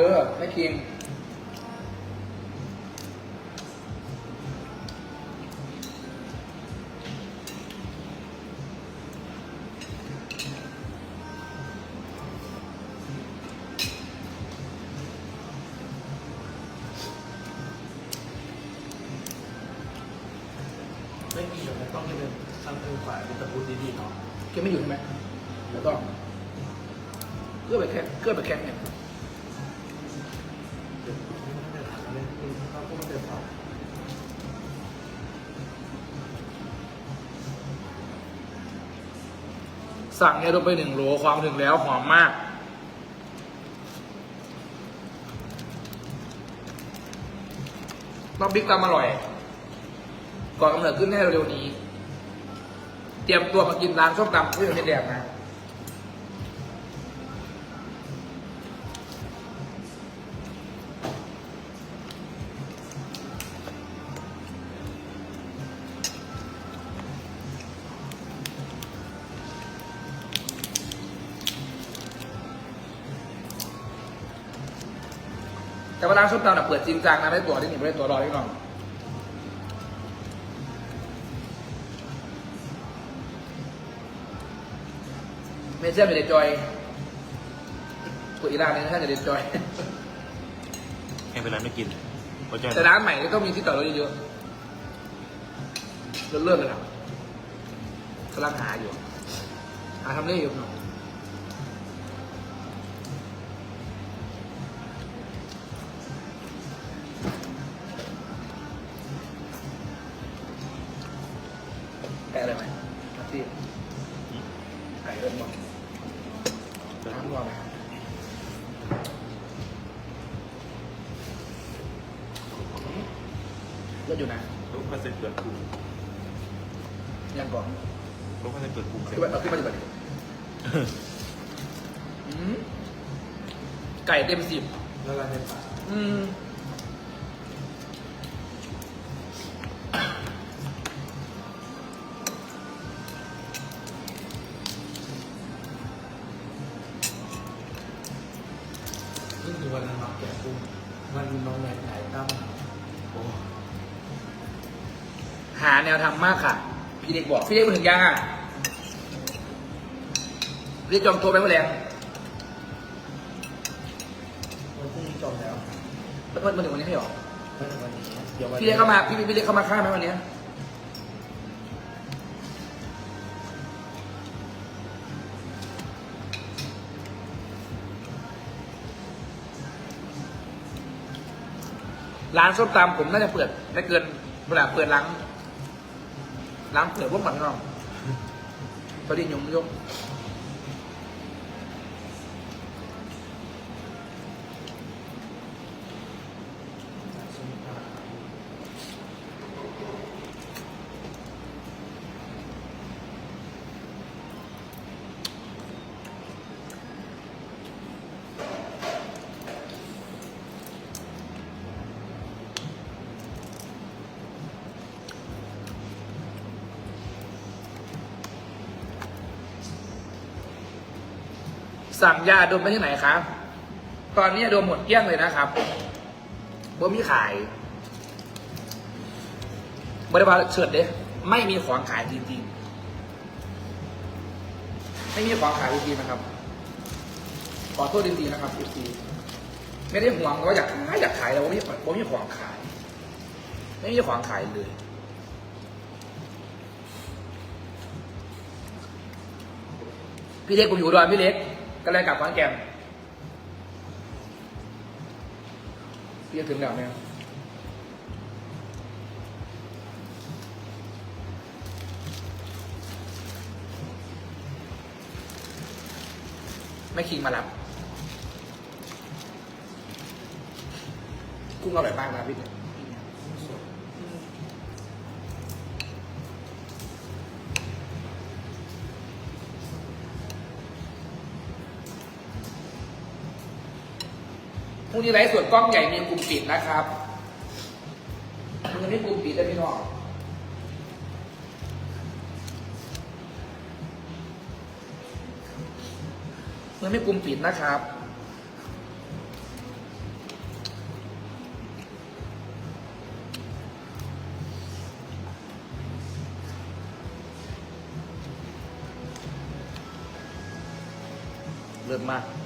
เด้อไม่คิงไม่ สั่งเนี่ยลงไปหนึ่งโหลความถึงแล้วหอมมาก น้ำพริกตำอร่อย ก่อนกำเนิดขึ้นแน่เร็วนี้ เตรียมตัวมากินร้านส้มตำที่อยู่ในแดงนะ มตำน่ะเปิดจริงจังนะไม่ได้ตัวที่หนีไม่ได้ตัวรอที่น้องไม่เชื่อไม่ได้จอยกุอีร้านนี้ถ้าจะเด็ดจอยให้เป็นไรไม่กินเพราะฉะแต่นั้นร้านใหม่ก็ต้องมีที่จอดรถเยอะๆเลื่อนๆเลยนะกำลังหาอยู่หาทำได้อยู่หน่อย อืมนี่คือวันนั้นน้องแก่กุ้งวันน้องแนนถ่ายตั้มโอ้หาแนวทำมากค่ะ พี่เด็กบอก พี่เด็กมาถึงยังอะพี่เด็กจองตัวไปเมื่อไหร่ วันพรุ่งนี้จบแล้ว แล้วมันมาถึงวันนี้ให้หรอ ไม่ถึงวันนี้เดี๋ยววัน พี่เล็กเข้ามาพี่พี่เล็กเข้ามาค่ายไหมวันนี้ร้านส้มตำผมน่าจะเปิดไม่เกินเวลาเปิดล้างล้างเปิดพวกมันน้องตอนนี้ยงยง สั่งยาดมไปที่ไหนครับ ตอนนี้ดมหมดเกลี้ยงเลยนะครับบ่มีขายบริบาลเฉิดเด้ไม่มีของขายจริงๆ ไม่มีของขายจริงๆนะครับ ขอโทษจริงๆนะครับเอฟซีไม่ได้ห่วงว่าอยากขายอยากขายแต่ว่าไม่มีผมมีของขาย ไม่มีของขายเลยพี่เล็กผมอยู่อุดอนพี่เล็ก ก็เลยกลับขอนแก่นพี่จะถึงแล้วเนี่ยไม่คิงมารับกุ้งอร่อยมากนะพี่ พรุ่งนี้ไลฟ์สดกล้องใหญ่มีปุ่มปิดนะครับมันไม่ปุ่มปิดแล้วพี่น้องมันไม่ปุ่มปิดนะครับ เลิศมา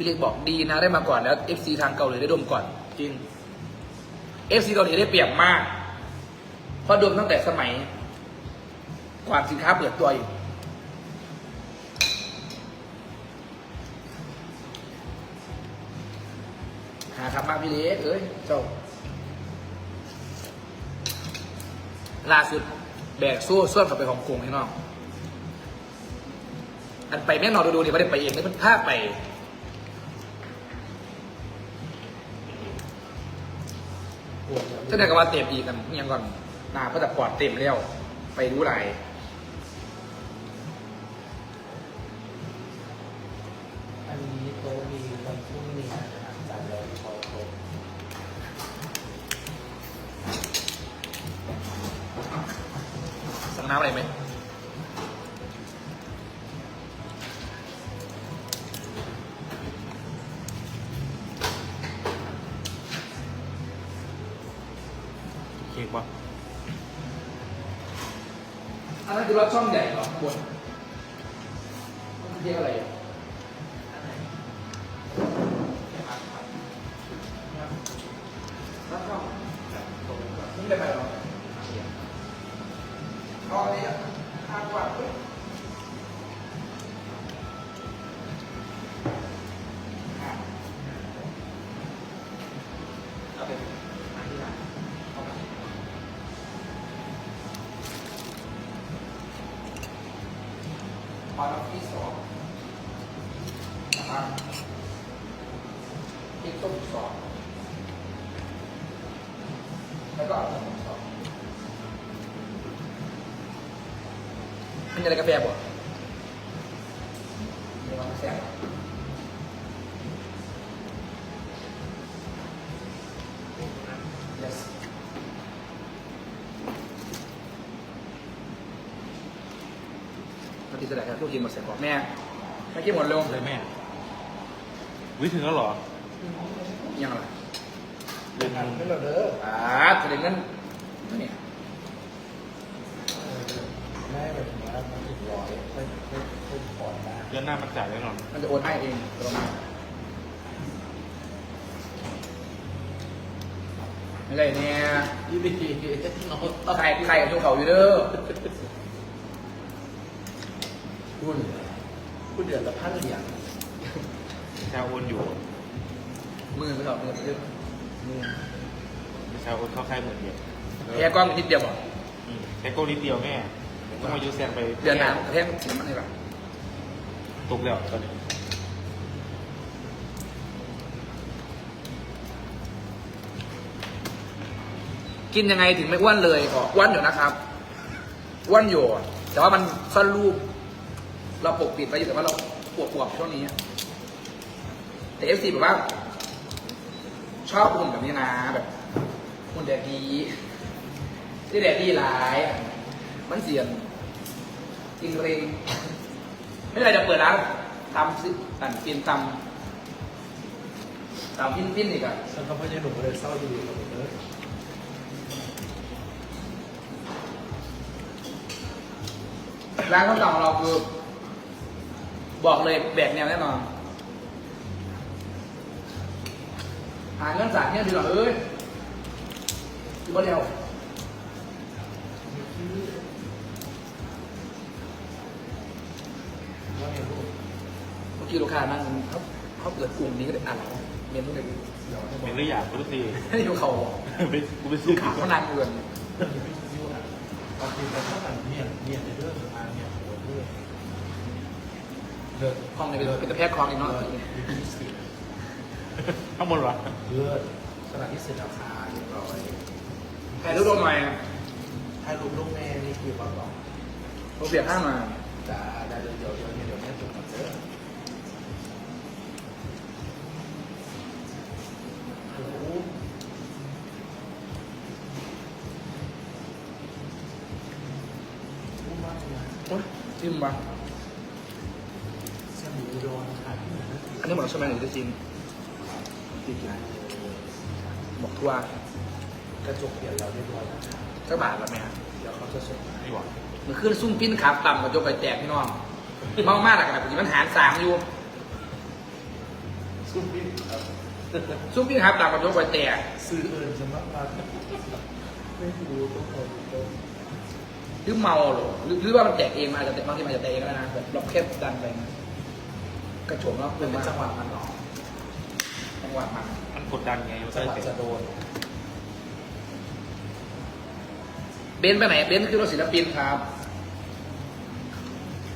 พี่เล็กบอกดีนะได้มาก่อนแล้ว FC ทางเกาหลีได้ดมก่อน จริง FC เกาหลีได้เปรียบมาก เพราะดมตั้งแต่สมัยก่อนสินค้าเปิดตัวอยู่หาครับมากพี่เล็กเอ้ยเจ้าล่าสุดแบกสู้ส่วนกลับไปของกรุงให้น้องอันไปแม่นอนดูๆนี่ไม่ได้ไปเองนี่มันพาไป เจ้าได้ก็ว่าเต็มอีกกันอิหยังก่อนหนาก็จะปอดเต็มแล้วไปรู้ไร อันนั้นคือรถช่องใหญ่เหรอบนมันเรียกอะไรอะรถช่องนี่ได้ไปหรออ๋อัน มันจะอะไรกาแฟบ่เดี๋ยวมันแซ่บ yes ปฏิเสธครับทุกทีมหมดเสร็จบอกแม่แม่กินหมดเร็วเลยแม่วิถึงแล้วเหรอยังไงเดือนอันนึงไม่เราเด้ออ่าแสดงนั้นเนี่ย แม่แบบนี้มันถึงร้อย ค่อยค่อยค่อยผ่อนได้เดือนหน้ามันจ่ายแน่นอนมันจะโอนให้เองตรงนั้นไม่ไรเนี่ยยี่ดีน้องใครใครกับชูเขาอยู่เด้อพูดพูดเดือนละพันเหรียญชาโอนอยู่มือไม่ถอดมือเยอะมือชาโอนเข้าค่ายหมื่นเดียวแค่กล้องนิดเดียวบอกอืมแค่โก้นิดเดียวแม่ ต้องมายูแซงไปเดือนน้ำแค่ถึงมันนี่แบบตกแล้วตอนนี้กินยังไงถึงไม่อ้วนเลยอ๋ออ้วนอยู่นะครับอ้วนอยู่ แต่ว่ามันซ่อนรูป เราปกปิดไว้อยู่แต่ว่าเราปวดปวดช่วงนี้ แต่เอฟซีแบบว่า ชอบหุ่นแบบนี้นะแบบหุ่นแดดดีที่แดดดีหลาย มันเสียนจริงเรงไม่เป็นไรจะเปิดร้านทำซิตันฟินตำตำฟินฟินอีกอะฉันก็ไม่ใช่หนุ่มเลยเศร้าอยู่กับเด้อร้านข้าวตำของเราคือ บอกเลยแบกแนวแน่นอนหาเงินสายเนี่ยดีหรอเอ้ยคือบ่เดียว ตีลูกค้านั่งเขาเขาเปิดกลุ่มนี้ก็ได้อ่านเมนทุกเดือนเลยวให้บเป็อกนหรือยังทุกทีให้ดูเขาบอกไปกูไปซื้อขาเขานานเกินยูอะบางทีเราต้องการเนี่ยเนี่ยในเรื่องงานเนี่ยโอ้โหเลิศห้องในเป็นตะแพกคลองอีกเนาะข้างบนเหรอเลิศสถานที่เสร็จราคาเรียบร้อยถ่ายรูปลงหน่อยถ้าลูกลูกแม่นี่คือบอกบอกเราเสียนข้างมาจะได้เดี๋ยวเดี๋ยวเดี๋ยวเดี๋ยวแม่จุดก่อนเด้อ ไมหรือจะจิ้มติดไหนบอกทั่วกระจกเปลี่ยนแล้วเรียบร้อยแล้วสักบาทละไหมฮะเดี๋ยวเขาจะส่งให้นี่หว่ามันขึ้นซุ่มปิ้นขาต่ำกับโยกไปแตกพี่น้องเมามากอะครับมันหารสามอยู่ซุปปิ้งครับซุ่มปิ้นขาต่ำกับโยกไปแตกซื้อเอิญสำหรับเราไม่รู้ต้องคอยดูหรือเมาหรอหรือว่ามันแตกเองมาแตกบางทีมันจะแตกเองก็ได้นะแบบเราแค่ดันไปนะ กระโฉมเนาะมันเป็นจังหวะมันหรอจังหวะมันมันกดดันไงมันจัก็งหเลวะยจะโดน เบนซ์ไปไหน เบนซ์คือรถศิลปินครับ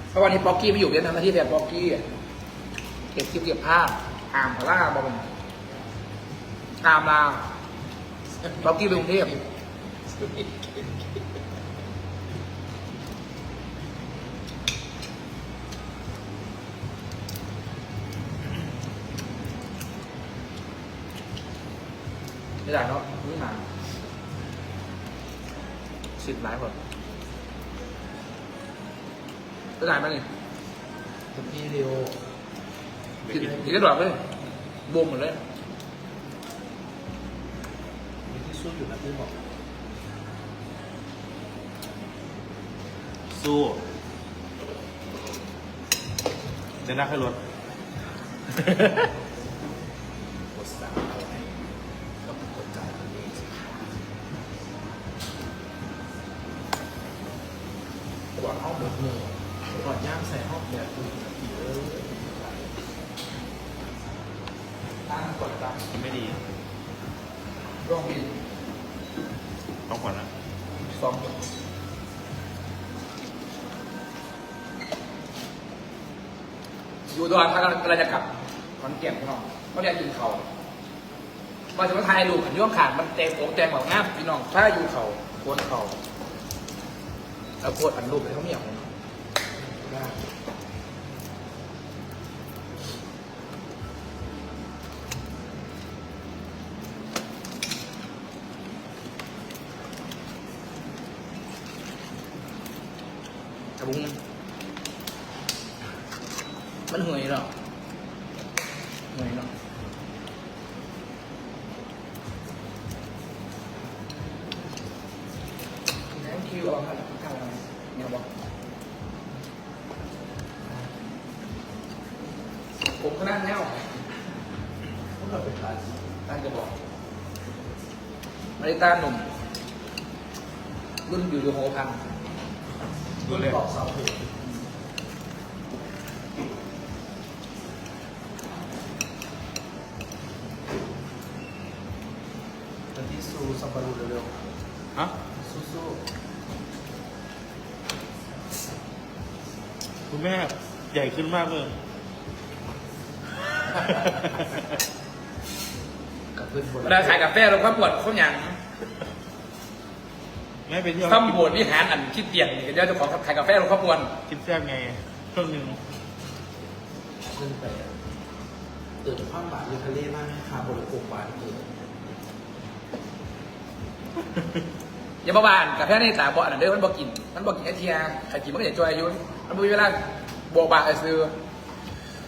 เพราะวันนี้ป๊อกกี้ไม่อยู่เบนซ์ทำหน้าที่แทนป๊อกกี้เก็บคลิปเก็บภาพอามพล่าบอมอามลาป๊อกกี้ไปกรุงเทพ ไม่ได้เนาะไม่มาสิบหลายคนไม่ได้ไหมนี่คุณพี่เร็วกินกินกระดอกเลยบวมหมดเลยมีที่สู้อยู่นะพี่บอก สู้เดินหน้าขึ้นรถ กดสั่งเอาไว้ก็กดจ่ายตัวเองสิกว่าห้องหมดเงินกว่า ย่างใส่ห้องแบบคุณผีเลยตั้งกดตั้งไม่ดีร่องบินต้องผ่อนนะสองอยู่ดอนถ้ากำลังจะกลับขอนแก่นพี่น้องเขาเรียกกินเขามาถึงว่าไทยดูขันย่องขาดมันแตงโขงแตงหมอกงามพี่น้องถ้าอยู่เขาโคนเขาแล้วโคตรอันรูปเลยเขาไม่อยาก เลยได้กระ ต้าหนุ่ม รุ่นอยู่อยู่โฮพังรุ่นกรอกเสาเห็นเป็นที่ซูซัมบารูเร็วฮะๆสู้คุณแม่ใหญ่ขึ้นมากเลยๆกับเพื่อนบนเวลาขายกาแฟเราก็ปวดเขาหยัง แม่ไปเที่ยวข้ามบวชวิหารอันคิดเตียนนี่ก็เจ้าของขายกาแฟเราก็ปวดกินแซ่บไงช่วงหนึ่งขึ้นไปอะตื่นความหวานยูทะเลมากคาร์โบไลโกหวานเกินอย่าบ้าบานกาแฟในตาบ่อันเด้อมันบ่กิน มันบ่กินไอเทียใครกินมันก็จะจอยอายุมันบ่มีเวลาบวกบาไอซื้อ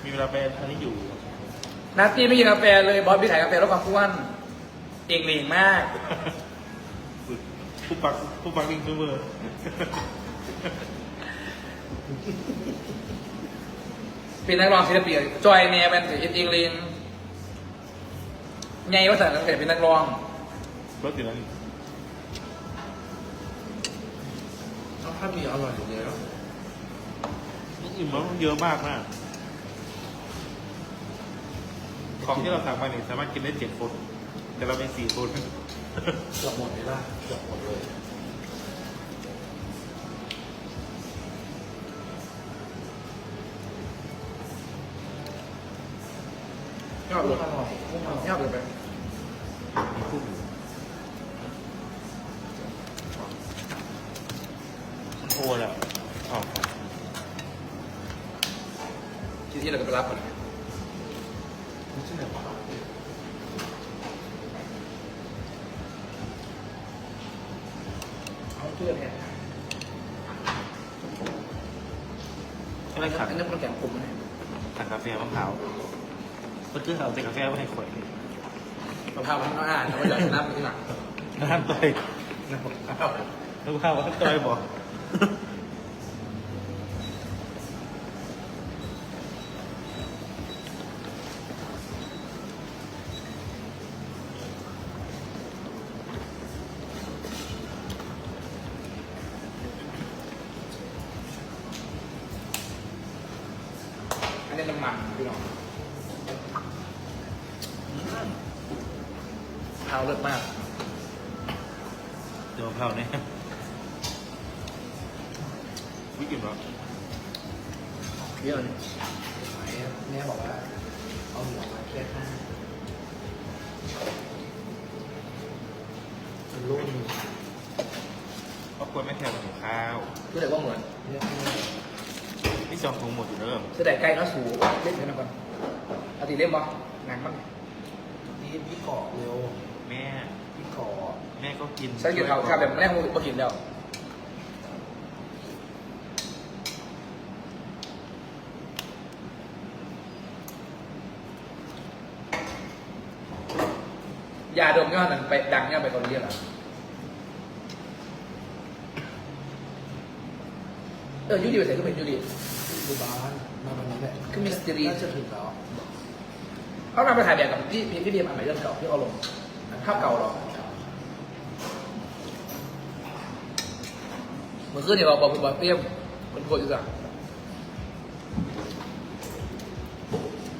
มีเวลาไปอันนี้อยู่นาตี้ไม่กินกาแฟเลยบอสพี่ขายกาแฟลดความอ้วนเองเลงมาก ผู้ปักผู้ปักลิงเวอร์เป็นนักร้องศิลปินจอยเนี่ยเป็นศิลปินเองเลงไงว่าสันนักเป็นนักร้องรถอยู่นั้นถ้ามีอร่อยอยู่แล้วนี่อิ่มแล้วเยอะมากนะของที่เราสั่งไปเนี่ยสามารถกินได้เจ็ดคน แต่เราเป็นสี่คน เกือบหมดเลยล่ะเกือบหมดเลยยอดกุ้เลงยอร่อยกุ้งอร่อยยอดเลยไปมีกุ้งโอ้แล้วอ๋อที่ที่เราจะไปรับก่อนไม่ใช่แบบว่า เอาเพื่อนเนี่ยเลยขังอันนี้มันแข็งกลุ่มนะขังกาแฟมะพร้าวก็คือเอาแต่กาแฟมาให้ข่อยมะพร้าวมันอ่านแล้วมันจะน้ำมันที่หลัง น้ำต่อยน้ำมะพร้าวน้ำมะพร้าวว่าต่อยบอก อันนี้น้ำมัน พี่น้องเท้าเลิศมากเดี๋ยวมะพร้าวเนี่ยวิกินหรอเยอะเลยแม่บอกว่า เอาหัวมาแค่ข้างมันรุ่นครอบครัวแม่แถวหิวข้าวคือแต่ว่าเหมือนเรีย กง่ายที่จองคงหมดอยู่เดิมคือแต่ใกล้เนาะสูเล่นกันนะก่อนเอาตีเล่มบ่หนังมันนี่พี่เกาะเร็วแม่ พี่เกาะแม่ก็กินใช้กินเขาครับแบบแรกมันบ่กินแล้วยาดมยอดนั้นไปดังยอดไปเกาหลีเหรอเออยูดีไปใส่ก็เป็นยูดี ดูบ้านมาวันนี้แหละคือมิสทีรี น่าจะถึงแล้วเขานำไปถ่ายแบบกับที่พี่พี่เบียร์อันใหม่เรื่องเก่าที่เอาลงภาพเก่าหรอเมื่อคืนเนี่ยบอกบอกบอกเตรียมคนโกรธอยู่สั่ง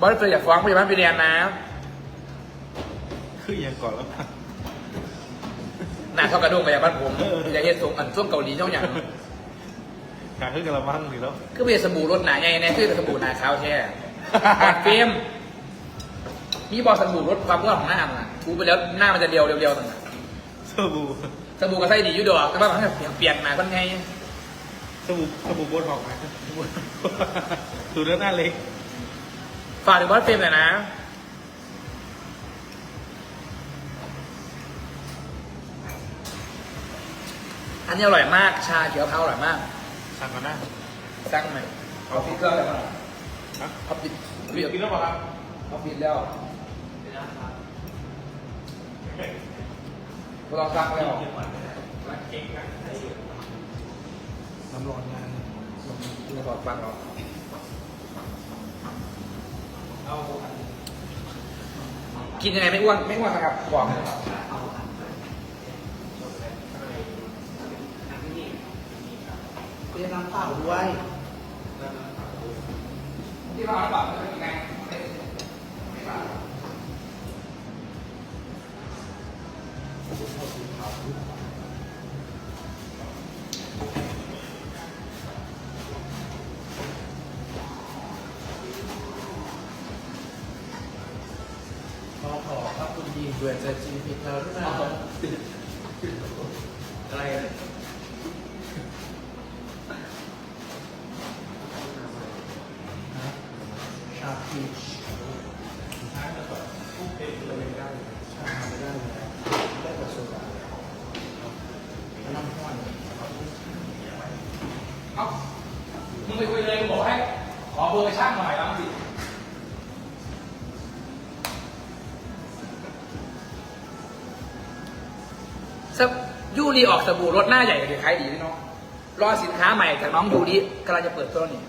บอสเฟยอยากฟ้องพยาบาลไปเรียนนะคือยังก่อนแล้วป่ะหน้าเท่ากระด้งพยาบาลผมอยากเห็นทรงอันช่วงเกาหลีเท่าอย่าง การขึ้นกระมังสิแล้วคือเบียร์สบู่รสหนาใหญ่แน่คือสบู่หนาขาวแท้บอดเฟรมมีบอสบู่รสความงอกของหน้ามันอะทูไปแล้วหน้ามันจะเรียวเรียวๆต่างหากสบู่สบู่ก็ใส่ดีอยู่ดอกแต่ว่ามันแบบเปียกๆหนาคนไงสบู่สบู่โบนออกไหมดูแล้วหน้าเล็กฝากถึงบอสเฟรมหน่อยนะอันนี้อร่อยมาก ชาเขียวมะพร้าวอร่อยมาก สั่งก่อนหน้าสั่งไหมเอาปิดเครื่องแล้วมั้งฮะเอาปิดกินกินแล้วเปล่าครับเอาปิดแล้วพวกเราสั่งแล้วน้ำร้อนงานไม่พอฟังเรากินยังไงไม่อ้วนไม่อ้วนนะครับบอกเลย เรียน้ำเปล่าด้วยที่เราบอกเป็นยังไงขอขอพระคุณดีด้วยใจชีวิตเราด้วยนะอะไร เบอร์ช่างหน่อยบ้างสิสบยูรีออกสบู่รสหน้าใหญ่กับขายดีพี่น้องรอสินค้าใหม่จากน้องยูรีกำลังจะเปิดตัวนี่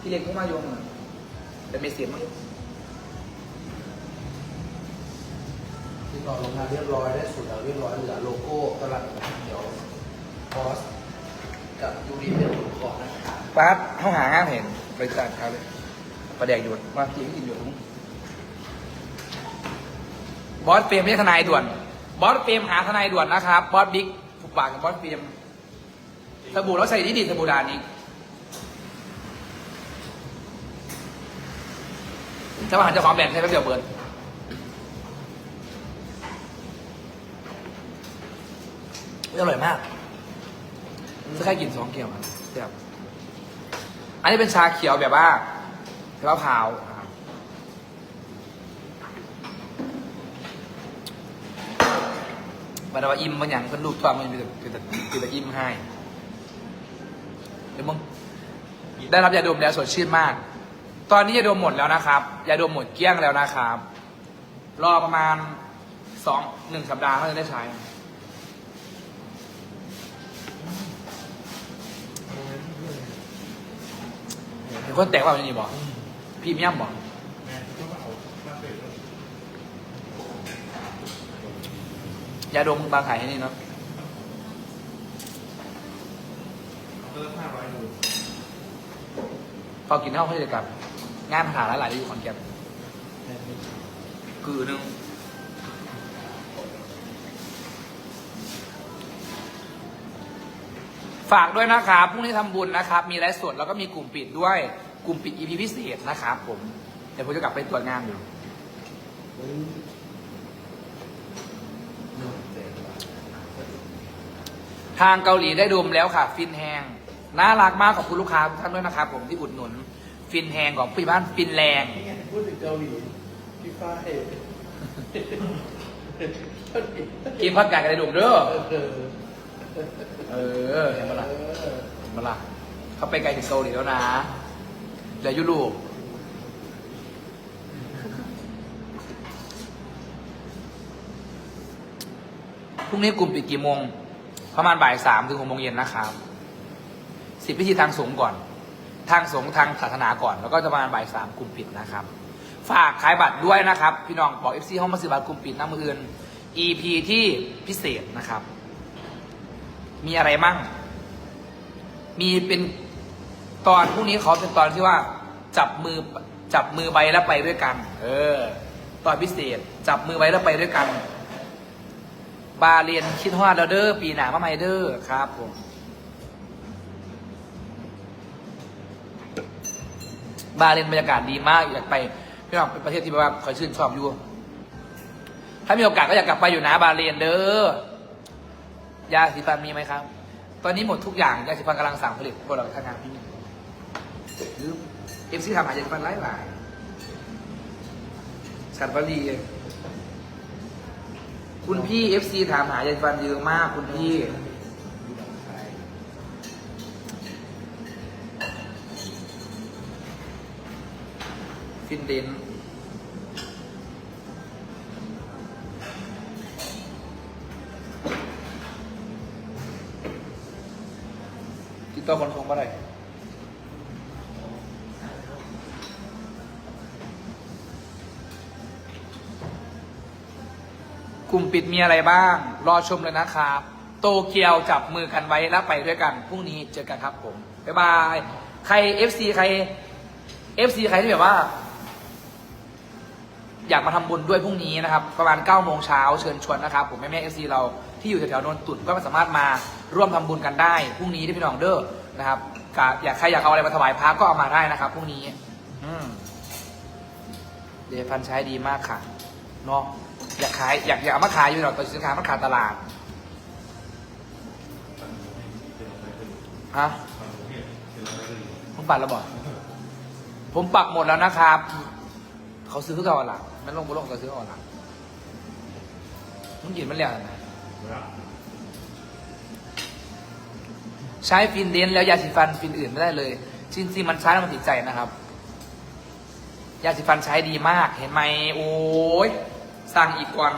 พี่เล็กเพิ่งมาโยงเหมือนแต่ไม่เสียงมั้งติดต่อโรงงานเรียบร้อยได้สูตรแล้วเรียบร้อยเหลือโลโก้ตลาดเขียวคอสกับยูริเป็นผลก่อนนะครับ ปั๊บเขาหางานเห็นบริษัทเขาเลยประแดกอยู่ว่าพี่ก็กินอยู่ทุกบอสเฟรมไม่ใช่ทนายด่วน บอสเฟรมหาทนายด่วนนะครับ บอสบิ๊กผูกปากกับบอสเฟรมสบู่แล้วใส่ดีดีสบู่ดานนี้เจ้าหาเจ้าของแบรนด์ใช้แป๊บเดียวเปิดอร่อยมากจะแค่กินสองแก้วครับแซ่บ อันนี้เป็นชาเขียวแบบว่าแบบมะพร้าวนะครับบัดว่าอิ่มบางอย่างเป็นลูกตัวมันเป็นแต่เป็นแต่อิ่มให้เดี๋ยวมึงได้รับยาดมแล้วสดชื่นมาก ตอนนี้ยาดมหมดแล้วนะครับ ยาดมหมดเกลี้ยงแล้วนะครับ รอประมาณสองหนึ่งสัปดาห์เขาจะได้ใช้ เห็นคนแตกว่าอย่างนี้บอกพรีเมียมบอกแม่ก็มาเอามาเป็นยาดมบางขายให้นี่เนาะเพิ่มห้าร้อกินข้าเขาจะกลับ งานหาหลายๆอยู่ขอนแก่นคือหนึง ฝากด้วยนะครับพรุ่งนี้ทำบุญนะครับ มีไลฟ์สดแล้วก็มีกลุ่มปิดด้วย กลุ่มปิด EP พิเศษนะครับผม เดี๋ยวผมจะกลับไปตรวจงานอยู่เฮ้ยนอนเจ๋งว่ะทางเกาหลีได้ดมแล้วค่ะ ฟินแฮงน่ารักมากขอบคุณลูกค้าทุกท่านด้วยนะครับผมที่อุดหนุน ฟินแฮงของพี่บ้านฟินแรง นี่ไงพูดถึงเกาหลีพี่ฝ้ายกินพักกาดกันได้ดมเด้อ เออ เออเห็นปะล่ะเห็นปะล่ะเขาไปไกลถึงเกาหลีแล้วนะเหลือยุโรปพรุ่งนี้กลุ่มปิดกี่โมง ประมาณบ่ายสามถึงหกโมงเย็นนะครับสิบพิธีทางสงฆ์ก่อน ทางสงฆ์ทางศาสนาก่อน แล้วก็จะประมาณบ่ายสามกลุ่มปิดนะครับ ฝากขายบัตรด้วยนะครับ พี่น้องบอกเอฟซีห้องมาซื้อบัตรกลุ่มปิดน้ามืออื่น EP ที่พิเศษนะครับ มีอะไรมั่ง มีเป็นตอนพรุ่งนี้เขาเป็นตอนที่ว่า จับมือจับมือไปแล้วไปด้วยกัน เออ ตอนพิเศษ จับมือไว้แล้วไปด้วยกัน บาเรียนคิดฮอดแล้วเด้อปีหนามาใหม่เด้อครับผมบาเรียนบรรยากาศดีมากอยากไปพี่น้องเป็นประเทศที่แบบว่าคอยชื่นชอบอยู่ ถ้ามีโอกาสก็อยากกลับไปอยู่นะบาเรียนเด้อ ยาสีฟันมีไหมครับ ตอนนี้หมดทุกอย่าง ยาสีฟันกำลังสั่งผลิตพวกเราทำงานที่นี่หรือเอฟซีทำหายาสีฟันหลายหลายฉันวลีเองคุณพี่เอฟซีถามหายาสีฟันเยอะมาก คุณพี่ฟินเดน ลุ่มปิดมีอะไรบ้าง รอชมเลยนะครับ โตเกียวจับมือกันไว้แล้วไปด้วยกันพรุ่งนี้เจอกันครับผมบ๊ายบายใคร FC ใคร FC ใครที่แบบว่า อยากมาทำบุญด้วยพรุ่งนี้นะครับ ประมาณ9โมงเช้าเชิญชวนนะครับ ผมแม่แม่เอฟซีเราที่อยู่แถวๆนนตุ่นก็สามารถมาร่วมทำบุญกันได้พรุ่งนี้ที่พี่น้องเด้อนะครับอยากใครอยากเอาอะไรมาถวายพระก็เอามาได้นะครับพรุ่งนี้ อืมเดฟันใช้ดีมากค่ะเนาะ อยากขายอยากอยากเอามาขายอยู่หรอกแต่สินค้ามันขาดตลาดฮะผมปัดแล้วบอกผมปักหมดแล้วนะครับ เขาซื้อเขาหลังมันลงบุลงเขาซื้อเอาหลังมึงกินมันเรียกอะไรนะใช้ฟินเดนแล้วยาสีฟันฟินอื่นไม่ได้เลยจริงๆมันใช้แล้วมันติดใจนะครับ ยาสีฟันใช้ดีมากเห็นไหมโอ้ย สั่งอีกก่อน